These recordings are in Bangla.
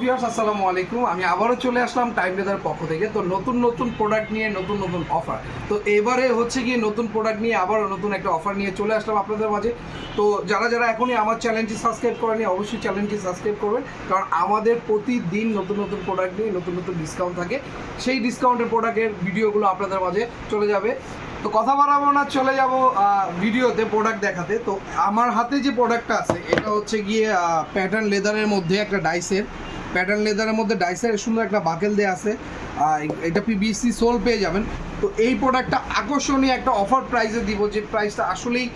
ভিউয়ার্স আসসালামু আলাইকুম। আমি আবারও চলে আসলাম টাইম লেদার পক্ষ থেকে। তো নতুন নতুন প্রোডাক্ট নিয়ে, নতুন নতুন অফার তো এবারে হচ্ছে কি নতুন প্রোডাক্ট নিয়ে, আবারও নতুন একটা অফার নিয়ে চলে আসলাম আপনাদের মাঝে। তো যারা যারা এখনই আমার চ্যানেলটি সাবস্ক্রাইব করেনি অবশ্যই চ্যানেলটি সাবস্ক্রাইব করবেন। কারণ আমাদের প্রতিদিন নতুন নতুন প্রোডাক্ট নিয়ে, নতুন নতুন ডিসকাউন্ট থাকে। সেই ডিসকাউন্টের প্রোডাক্টের ভিডিওগুলো আপনাদের মাঝে চলে যাবে। তো কথা বাড়াবো না, চলে যাব ভিডিওতে প্রোডাক্ট দেখাতে। তো আমার হাতে যে প্রোডাক্টটা আছে, এটা হচ্ছে গিয়ে প্যাটার্ন লেদারের মধ্যে একটা ডাইসের প্যাটার্ন লেদারের মধ্যে ডাইসের সুন্দর একটা বাকেল দেওয়া আছে। এটা পিবিসি সোল পেয়ে যাবেন। তো এই প্রোডাক্টটা আকর্ষণীয় একটা অফার প্রাইসে দিব, যে প্রাইসটা আসলেই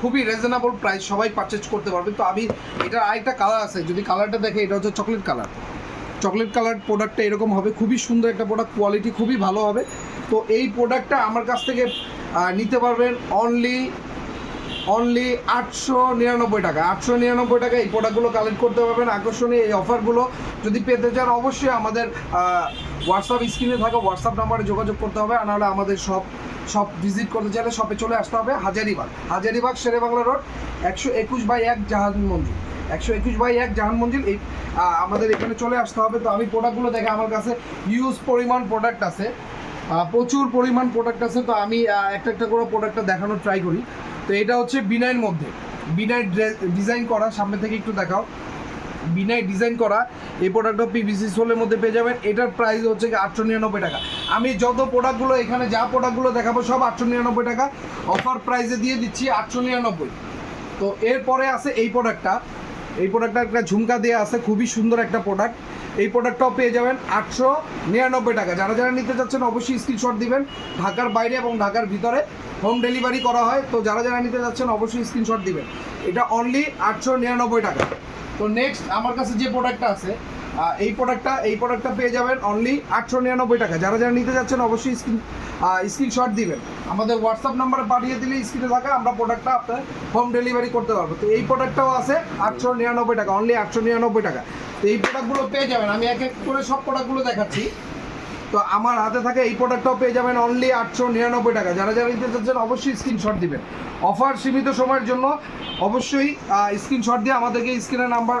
খুবই রিজনেবল প্রাইস সবাই পারচেজ করতে পারবে। তো আমি এটার আরেকটা কালার আছে, যদি কালারটা দেখে, এটা হচ্ছে চকলেট কালার চকলেট কালার প্রোডাক্টটা এরকম হবে, খুবই সুন্দর একটা প্রোডাক্ট কোয়ালিটি খুবই ভালো হবে। তো এই প্রোডাক্টটা আমার কাছ থেকে নিতে পারবেন অনলি অনলি আটশো নিরানব্বই টাকা। আটশো নিরানব্বই টাকা এই প্রোডাক্টগুলো কালেক্ট করতে পারবেন। আকর্ষণীয় এই অফারগুলো যদি পেতে চান, অবশ্যই আমাদের হোয়াটসঅ্যাপ স্ক্রিনে থাকা হোয়াটসঅ্যাপ নাম্বারে যোগাযোগ করতে হবে। আর নাহলে আমাদের সব সব ভিজিট করতে চাইলে শপে চলে আসতে হবে হাজারিবাগ। হাজারিবাগ শেরে বাংলা রোড একশো একুশ বাই এক জাহাজ মন্দির। একশো একুশ বাই এক জাহান মঞ্জিল এই আমাদের এখানে চলে আসতে হবে। তো আমি প্রোডাক্টগুলো দেখে আমার কাছে হিউজ পরিমাণ প্রোডাক্ট আছে। প্রচুর পরিমাণ প্রোডাক্ট আছে। তো আমি একটা একটা করে প্রোডাক্টটা দেখানোর ট্রাই করি। তো এটা হচ্ছে বিনাইয়ের মধ্যে। বিনাই ডিজাইন করা, সামনে থেকে একটু দেখাও। বিনাই ডিজাইন করা, এই প্রোডাক্টটা পিভিসি সোলের মধ্যে পেয়ে যাবেন। এটার প্রাইস হচ্ছে আটশো নিরানব্বই টাকা। আমি যত প্রোডাক্টগুলো এখানে যা প্রোডাক্টগুলো দেখাবো, সব আটশো নিরানব্বই টাকা। অফার প্রাইসে দিয়ে দিচ্ছি আটশো নিরানব্বই। তো এরপরে আছে এই প্রোডাক্টটা এই প্রোডাক্টটা একটা ঝুমকা দেওয়া আছে, খুবই সুন্দর একটা প্রোডাক্ট এই প্রোডাক্টটাও পেয়ে যাবেন আটশো নিরানব্বই টাকা। যারা যারা নিতে চাচ্ছেন, অবশ্যই স্ক্রিনশট দিবেন ঢাকার বাইরে এবং ঢাকার ভিতরে। হোম ডেলিভারি করা হয়, তো যারা যারা নিতে যাচ্ছেন অবশ্যই স্ক্রিনশট দিবেন। এটা অনলি আটশো নিরানব্বই টাকা। তো নেক্সট আমার কাছে যে প্রোডাক্টটা আছে এই প্রোডাক্টটা এই প্রোডাক্টটা পেয়ে যাবেন অনলি আটশো নিরানব্বই টাকা। যারা যারা নিতে যাচ্ছেন অবশ্যই স্ক্রিন স্ক্রিনশট দিবেন। আমাদের হোয়াটসঅ্যাপ নাম্বারে পাঠিয়ে দিলে স্ক্রিনে থাকা, আমরা প্রোডাক্টটা আপনার হোম ডেলিভারি করতে পারব। তো এই প্রোডাক্টটাও আছে আটশো নিরানব্বই টাকা অনলি আটশো নিরানব্বই টাকা। তো এই প্রোডাক্টগুলো পেয়ে যাবেন। আমি এক এক করে সব প্রোডাক্টগুলো দেখাচ্ছি। তো আমার হাতে থাকে এই প্রোডাক্টটাও পেয়ে যাবেন অনলি আটশো নিরানব্বই টাকা। যারা যারা নিতে চাচ্ছেন অবশ্যই স্ক্রিনশট দিবেন। অফার সীমিত সময়ের জন্য অবশ্যই স্ক্রিনশট দিয়ে আমাদেরকে স্ক্রিনের নাম্বার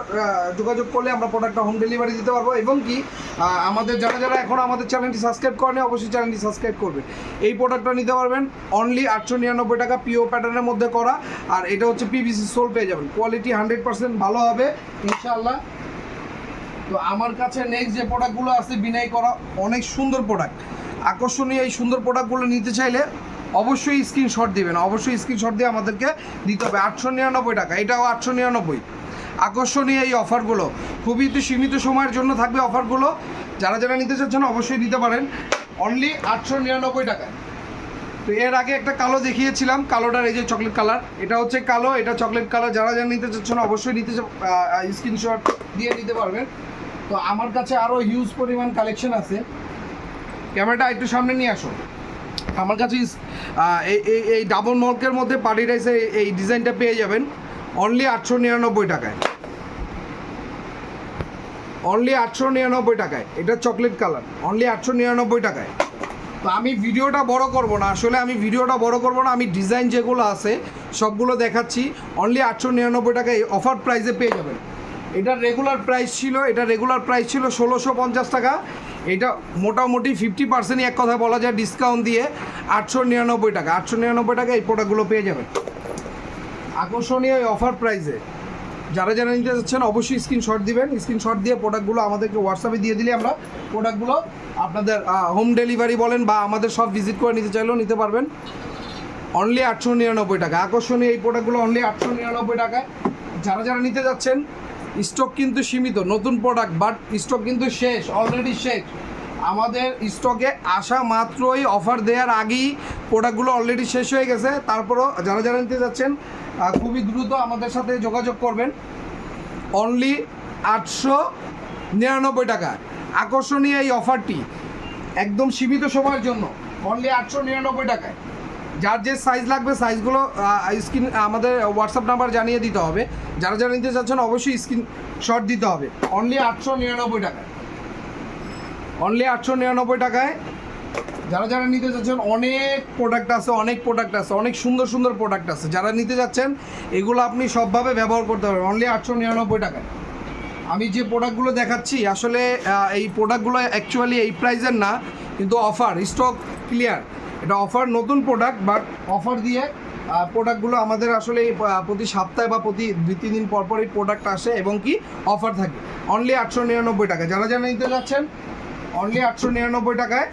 যোগাযোগ করলে আমরা প্রোডাক্টটা হোম ডেলিভারি দিতে পারব এবং কি আমাদের যারা যারা এখন আমাদের চ্যানেলটি সাবস্ক্রাইব করেনি অবশ্যই চ্যানেলটি সাবস্ক্রাইব করবে এই প্রোডাক্টটা নিতে পারবেন অনলি আটশো নিরানব্বই টাকা পিও প্যাটার্নের মধ্যে করা। আর এটা হচ্ছে পিভিসি সোল পেয়ে যাবেন। কোয়ালিটি হান্ড্রেড পার্সেন্ট ভালো হবে, ইনশাআল্লাহ। তো আমার কাছে নেক্সট যে প্রোডাক্টগুলো আছে বিনাই করা, অনেক সুন্দর প্রোডাক্ট আকর্ষণীয় এই সুন্দর প্রোডাক্টগুলো নিতে চাইলে অবশ্যই স্ক্রিনশট দিবেন, অবশ্যই স্ক্রিনশট দিয়ে আমাদেরকে দিতে হবে। আটশো নিরানব্বই টাকা, এটাও আটশো নিরানব্বই। আকর্ষণীয় এই অফারগুলো খুবই তো সীমিত সময়ের জন্য থাকবে অফারগুলো যারা যারা নিতে চাচ্ছেন অবশ্যই দিতে পারেন। অনলি আটশো নিরানব্বই টাকায় তো এর আগে একটা কালো দেখিয়েছিলাম, কালোটার এই যে চকলেট কালার এটা হচ্ছে কালো, এটা চকলেট কালার যারা যারা নিতে চাচ্ছেন অবশ্যই নিতে স্ক্রিনশট দিয়ে নিতে পারবেন। তো আমার কাছে আরও হিউজ পরিমাণ কালেকশন আছে। ক্যামেরাটা একটু সামনে নিয়ে আসো। আমার কাছে এই এই ডাবল মর্কের মধ্যে পার্টি রাইসে এই ডিজাইনটা পেয়ে যাবেন। অনলি আটশো নিরানব্বই টাকায়। অনলি আটশো নিরানব্বই টাকায়। এটা চকলেট কালার অনলি আটশো নিরানব্বই টাকায়। তো আমি ভিডিওটা বড় করব না। আসলে আমি ভিডিওটা বড় করব না। আমি ডিজাইন যেগুলো আছে, সবগুলো দেখাচ্ছি। অনলি আটশো নিরানব্বই টাকায় অফার প্রাইসে পেয়ে যাবেন। এটা রেগুলার প্রাইস ছিল, এটা রেগুলার প্রাইস ছিল ষোলোশো পঞ্চাশ টাকা। এটা মোটামুটি ফিফটি পার্সেন্টই এক কথা বলা যায় ডিসকাউন্ট দিয়ে আটশো নিরানব্বই টাকা। আটশো নিরানব্বই টাকা এই প্রোডাক্টগুলো পেয়ে যাবেন। আকর্ষণীয় এই অফার প্রাইসে যারা যারা নিতে চাচ্ছেন অবশ্যই স্ক্রিনশট দিবেন। স্ক্রিনশট দিয়ে প্রোডাক্টগুলো আমাদেরকে হোয়াটসঅ্যাপে দিয়ে দিলে আমরা প্রোডাক্টগুলো আপনাদের হোম ডেলিভারি বলেন বা আমাদের সব ভিজিট করে নিতে চাইলেও নিতে পারবেন। অনলি আটশো নিরানব্বই টাকা। আকর্ষণীয় এই প্রোডাক্টগুলো অনলি আটশো নিরানব্বই টাকায়। যারা যারা নিতে যাচ্ছেন স্টক কিন্তু সীমিত, নতুন প্রোডাক্ট বাট স্টক কিন্তু শেষ অলরেডি শেষ। আমাদের স্টকে আসা মাত্রই অফার দেওয়ার আগেই প্রোডাক্টগুলো অলরেডি শেষ হয়ে গেছে। তারপরও যারা যারা নিতে যাচ্ছেন খুবই দ্রুত আমাদের সাথে যোগাযোগ করবেন। অনলি আটশো নিরানব্বই টাকা। আকর্ষণীয় এই অফারটি একদম সীমিত সময়ের জন্য। অনলি আটশো নিরানব্বই টাকায়। যার যে সাইজ লাগবে সাইজগুলো স্ক্রিন আমাদের হোয়াটসঅ্যাপ নাম্বার জানিয়ে দিতে হবে। যারা যারা নিতে চাচ্ছেন অবশ্যই স্ক্রিন শট দিতে হবে। অনলি আটশো নিরানব্বই টাকায়। অনলি আটশো নিরানব্বই টাকায়। যারা যারা নিতে চাচ্ছেন, অনেক প্রোডাক্ট আছে, অনেক প্রোডাক্ট আছে, অনেক সুন্দর সুন্দর প্রোডাক্ট আছে। যারা নিতে যাচ্ছেন এগুলো আপনি সবভাবে ব্যবহার করতে পারবেন। অনলি আটশো নিরানব্বই টাকায়। আমি যে প্রোডাক্টগুলো দেখাচ্ছি, আসলে এই প্রোডাক্টগুলো অ্যাকচুয়ালি এই প্রাইসের না, কিন্তু অফার স্টক ক্লিয়ার এটা অফার নতুন প্রোডাক্ট বাট অফার দিয়ে প্রোডাক্টগুলো আমাদের আসলে প্রতি সপ্তাহে বা প্রতি দুই, তিন দিন পর এই প্রোডাক্ট আসে এবং কি অফার থাকে। অনলি আটশো নিরানব্বই টাকা। যারা যারা নিতে যাচ্ছেন অনলি আটশো নিরানব্বই টাকায়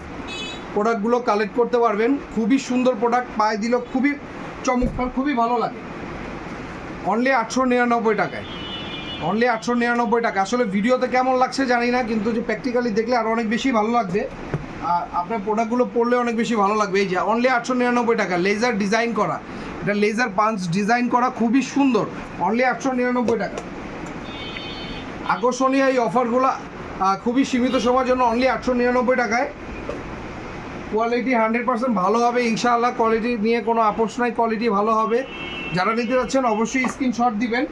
প্রোডাক্টগুলো কালেক্ট করতে পারবেন। খুবই সুন্দর প্রোডাক্ট পায়ে দিলেও খুবই চমৎকার, খুবই ভালো লাগে। অনলি আটশো নিরানব্বই টাকায়। অনলি আটশো নিরানব্বই টাকা। আসলে ভিডিওতে কেমন লাগছে জানি না, কিন্তু যে প্র্যাকটিক্যালি দেখলে আরও অনেক বেশি ভালো লাগবে। আপনার প্রোডাক্টগুলো পড়লে অনেক বেশি ভালো লাগবে। এই যে অনলি আটশো নিরানব্বই টাকা লেজার ডিজাইন করা। এটা লেজার পাঞ্চ ডিজাইন করা খুবই সুন্দর। অনলি আটশো নিরানব্বই টাকা। আকর্ষণীয় এই অফারগুলো খুবই সীমিত সময়ের জন্য অনলি আটশো নিরানব্বই টাকায়। কোয়ালিটি হান্ড্রেড পার্সেন্ট ভালো হবে, ইনশাআল্লাহ কোয়ালিটি নিয়ে কোনো আপোষ নাই কোয়ালিটি ভালো হবে। যারা নিতে যাচ্ছেন অবশ্যই স্ক্রিনশট দিবেন।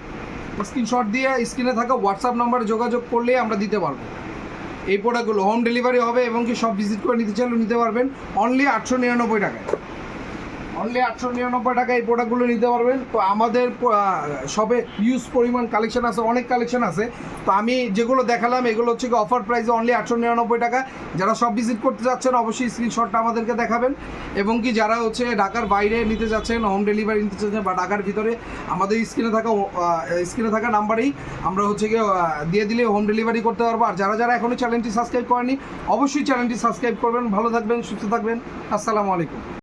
স্ক্রিনশট দিয়ে স্ক্রিনে থাকা হোয়াটসঅ্যাপ নাম্বারে যোগাযোগ করলেই আমরা দিতে পারব। এই প্রোডাক্টগুলো হোম ডেলিভারি হবে এবং কি সব ভিজিট করে নিতে চাইলেও নিতে পারবেন। অনলি আটশো নিরানব্বই টাকায়। অনলি আটশো নিরানব্বই টাকা এই প্রোডাক্টগুলো নিতে পারবেন। তো আমাদের সবে ইউজ পরিমাণ কালেকশন আছে, অনেক কালেকশন আছে। তো আমি যেগুলো দেখালাম, এগুলো হচ্ছে কি অফার প্রাইসে অনলি আটশো নিরানব্বই টাকা। যারা সব ভিজিট করতে যাচ্ছেন, অবশ্যই স্ক্রিনশটটা আমাদেরকে দেখাবেন। এবং কি যারা হচ্ছে ঢাকার বাইরে নিতে যাচ্ছেন হোম ডেলিভারি নিতে চাচ্ছেন বা ঢাকার ভিতরে, আমাদের স্ক্রিনে থাকা স্ক্রিনে থাকা নাম্বারেই আমরা হচ্ছে গিয়ে দিয়ে দিলে হোম ডেলিভারি করতে পারব। আর যারা যারা এখনও চ্যানেলটি সাবস্ক্রাইব করেনি অবশ্যই চ্যানেলটি সাবস্ক্রাইব করবেন। ভালো থাকবেন, সুস্থ থাকবেন। আসসালামু আলাইকুম।